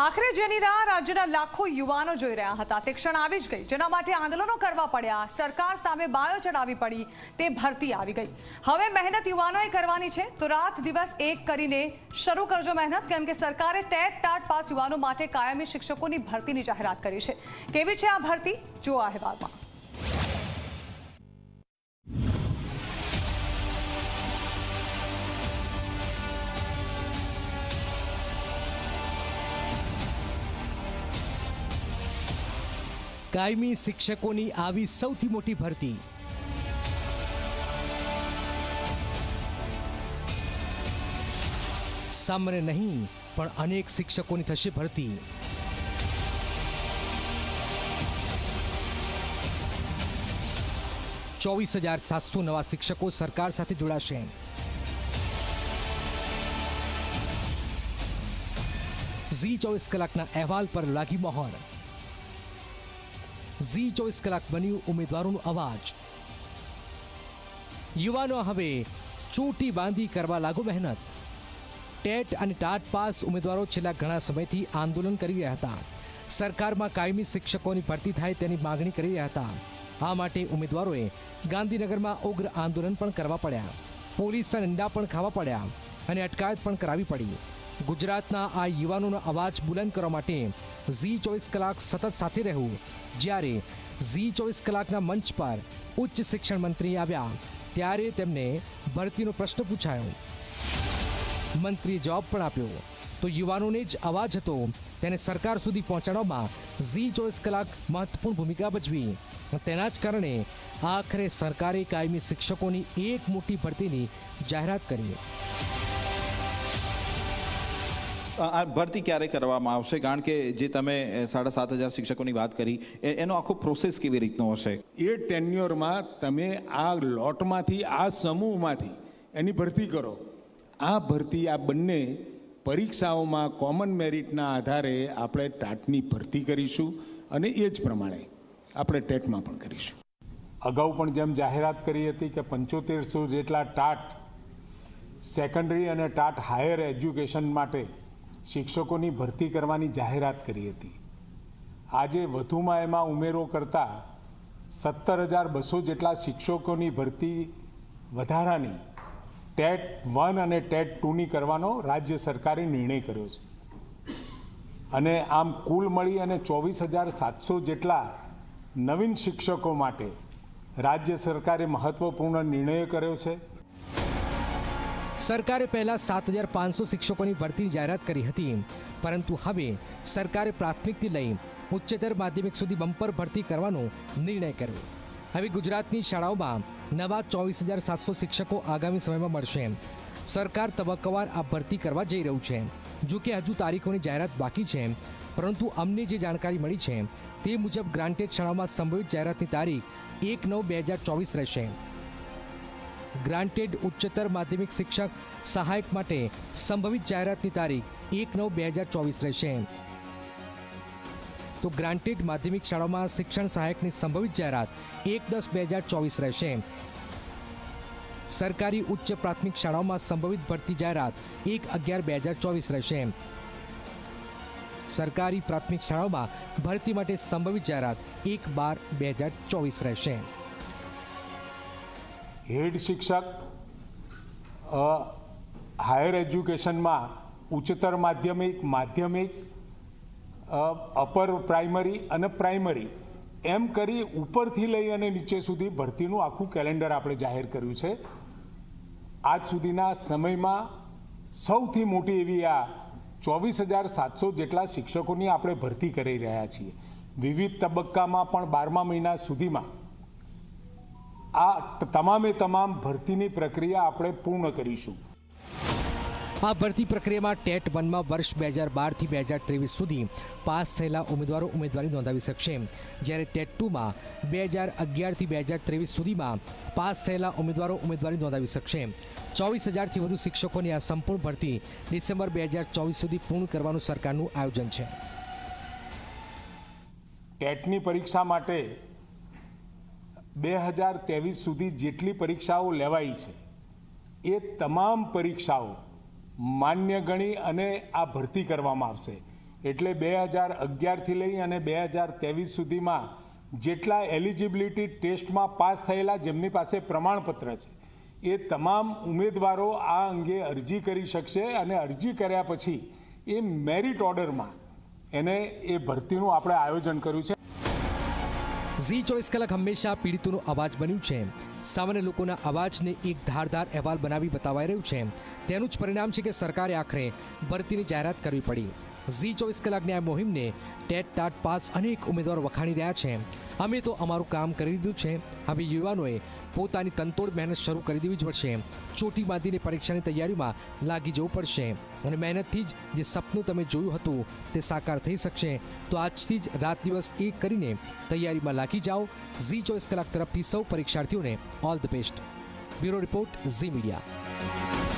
આખરે જેની રાહ રાજ્યના લાખો યુવાનો જોઈ રહ્યા હતા. તે ક્ષણ આવી જ ગઈ. જેના માટે આંદોલનો કરવા પડ્યા. સરકાર સામે બાયો ચડાવી પડી. તે ભરતી આવી ગઈ. હવે મહેનત યુવાનોએ કરવાની છે. તો રાત દિવસ એક કરીને શરૂ કરજો મહેનત, કેમ કે સરકારે ટેટ ટાટ પાસ યુવાનો માટે કાયમી શિક્ષકોની ભરતીની જાહેરાત કરી છે. કેવી છે આ ભરતી? જો અહેવાલમાં. કાયમી શિક્ષકોની આવી સૌથી મોટી ભરતી. સામાન્ય નહીં, પણ અનેક શિક્ષકોની થશે ભરતી. ચોવીસ હજાર સાતસો નવા શિક્ષકો સરકાર સાથે જોડાશે. ઝી ચોવીસ કલાકના અહેવાલ પર લાગી મહોર. ઝી ચોવીસ કલાક બન્યું ઉમેદવારોનો અવાજ. યુવાનો હવે ચોટી બાંધી કરવા લાગુ મહેનત. ટેટ અને ટાટ પાસ ઉમેદવારો છેલ્લા ઘણા સમયથી આંદોલન કરી રહ્યા હતા. સરકારમાં કાયમી શિક્ષકોની ભરતી થાય તેની માગણી કરી રહ્યા હતા. આ માટે ઉમેદવારોએ ગાંધીનગરમાં ઉગ્ર આંદોલન પણ કરવા પડ્યા. પોલીસના નિંદા પણ ખાવા પડ્યા અને અટકાયત પણ કરાવી પડી. ગુજરાતના આ યુવાનોનો અવાજ બુલંદ કરવા માટે ઝી ચોવીસ કલાક સતત સાથે રહેવું. જ્યારે ઝી ચોવીસ કલાકના મંચ પર ઉચ્ચ શિક્ષણ મંત્રી આવ્યા, ત્યારે તેમને ભરતીનો પ્રશ્ન પૂછાયો. મંત્રીએ જવાબ પણ આપ્યો. તો યુવાનોને જ અવાજ હતો, તેને સરકાર સુધી પહોંચાડવામાં ઝી ચોવીસ કલાક મહત્વપૂર્ણ ભૂમિકા ભજવી. તેના જ કારણે આખરે સરકારે કાયમી શિક્ષકોની એક મોટી ભરતીની જાહેરાત કરી. આ ભરતી ક્યારે કરવામાં આવશે? કારણ કે જે તમે સાડા સાત હજાર શિક્ષકોની વાત કરી એ- એનો આખો પ્રોસેસ કેવી રીતનો હશે? એ ટેન્યુઅરમાં તમે આ લોટમાંથી આ સમૂહમાંથી એની ભરતી કરો. આ ભરતી આ બંને પરીક્ષાઓમાં કોમન મેરિટના આધારે આપણે ટાટની ભરતી કરીશું અને એ જ પ્રમાણે આપણે ટેટમાં પણ કરીશું. અગાઉ પણ જેમ જાહેરાત કરી હતી કે પંચોતેરસો જેટલા ટાટ સેકન્ડરી અને ટાટ હાયર એજ્યુકેશન માટે શિક્ષકોની ભરતી કરવાની જાહેરાત કરી હતી. આજે વધુમાં એમાં ઉમેરો કરતા સત્તર હજાર બસો જેટલા શિક્ષકોની ભરતી વધારાની ટેટ વન અને ટેટ ટુની કરવાનો રાજ્ય સરકારે નિર્ણય કર્યો છે. અને આમ કુલ મળી અને ચોવીસ હજાર સાતસો જેટલા નવીન શિક્ષકો માટે રાજ્ય સરકારે મહત્ત્વપૂર્ણ નિર્ણય કર્યો છે. સરકારે પહેલા સાત હજાર પાંચસો શિક્ષકોની ભરતીની જાહેરાત કરી હતી. પરંતુ હવે સરકારે પ્રાથમિકથી લઈ ઉચ્ચતર માધ્યમિક સુધી બમ્પર ભરતી કરવાનો નિર્ણય કર્યો. હવે ગુજરાતની શાળાઓમાં નવા ચોવીસ હજાર સાતસો શિક્ષકો આગામી સમયમાં મળશે. સરકાર તબક્કાવાર આ ભરતી કરવા જઈ રહ્યું છે. જો કે હજુ તારીખોની જાહેરાત બાકી છે, પરંતુ અમને જે જાણકારી મળી છે તે મુજબ ગ્રાન્ટેડ શાળાઓમાં સંભવિત જાહેરાતની તારીખ એક નવ બે હજાર ચોવીસ રહેશે. ગ્રાન્ટેડ ઉચ્ચતર માધ્યમિક શિક્ષક સહાયક માટે સંભવિત જાહેરાતની તારીખ એક નવ બે હજાર ચોવીસ રહેશે. તો ગ્રાન્ટેડ માધ્યમિક શાળાઓમાં શિક્ષણ સહાયકની સંભવિત જાહેરાત એક દસ બે હજાર ચોવીસ રહેશે. સરકારી ઉચ્ચ પ્રાથમિક શાળાઓમાં સંભવિત ભરતી જાહેરાત એક અગિયાર બે હજાર ચોવીસ રહેશે. સરકારી પ્રાથમિક શાળાઓમાં ભરતી માટે સંભવિત જાહેરાત એક બાર બે હજાર ચોવીસ રહેશે. હેડ શિક્ષક હાયર એજ્યુકેશનમાં ઉચ્ચતર માધ્યમિક માધ્યમિક અપર પ્રાઇમરી અને પ્રાઇમરી એમ કરી ઉપરથી લઈ અને નીચે સુધી ભરતીનું આખું કેલેન્ડર આપણે જાહેર કર્યું છે. આજ સુધીના સમયમાં સૌથી મોટી એવી આ ચોવીસ હજાર સાતસો જેટલા શિક્ષકોની આપણે ભરતી કરી રહ્યા છીએ. વિવિધ તબક્કામાં પણ બારમા મહિના સુધીમાં આ તમામે તમામ ભરતીની પ્રક્રિયા આપણે પૂર્ણ કરીશું. આ ભરતી પ્રક્રિયામાં ટેટ વનમાં વર્ષ બે હજાર બારથી બે હજાર ત્રેવીસ સુધી પાસ થયેલા ઉમેદવારો ઉમેદવારી નોંધાવી શકશે. જ્યારે ટેટ ટુમાં બે હજાર અગિયારથી બે હજાર ત્રેવીસ સુધીમાં પાસ થયેલા ઉમેદવારો ઉમેદવારી નોંધાવી શકશે. ચોવીસ હજારથી વધુ શિક્ષકોની આ સંપૂર્ણ ભરતી ડિસેમ્બર બે હજાર ચોવીસ સુધી પૂર્ણ કરવાનું સરકારનું આયોજન છે. ટેટની પરીક્ષા માટે બે હજાર ત્રેવીસ સુધી જેટલી પરીક્ષાઓ લેવાઈ છે, એ તમામ પરીક્ષાઓ માન્ય ગણી અને આ ભરતી કરવામાં આવશે. એટલે બે હજાર અગિયારથી લઈ અને બે હજાર ત્રેવીસ સુધીમાં જેટલા એલિજિબિલિટી ટેસ્ટમાં પાસ થયેલા જેમની પાસે પ્રમાણપત્ર છે, એ તમામ ઉમેદવારો આ અંગે અરજી કરી શકશે અને અરજી કર્યા પછી એ મેરિટ ઓર્ડરમાં એને એ ભરતીનું આપણે આયોજન કર્યું છે. ઝી ચોવીસ કલાક હંમેશા પીડિતોનો અવાજ બન્યું છે. સામાન્ય લોકોના અવાજને એક ધારદાર અહેવાલ બનાવી બતાવાઈ રહ્યું છે. તેનું જ પરિણામ છે કે સરકારે આખરે ભરતીની જાહેરાત કરવી પડી. ઝી ચોવીસ કલાકની આ મુહિમને ટેટ ટાટ પાસ અનેક ઉમેદવારો વખાણી રહ્યા છે. અમે તો અમારું કામ કરી દીધું છે. હવે યુવાનોએ પોતાની તનતોડ મહેનત શરૂ કરી દેવી જ પડશે. ચોટી બાંધીને પરીક્ષાની તૈયારીમાં લાગી જવું પડશે. અને મહેનતથી જ જે સપનું તમે જોયું હતું તે સાકાર થઈ શકશે. તો આજથી જ રાત દિવસ એક કરીને તૈયારીમાં લાગી જાઓ. ઝી ચોવીસ કલાક તરફથી સૌ પરીક્ષાર્થીઓને all the best. Bureau report Zee media.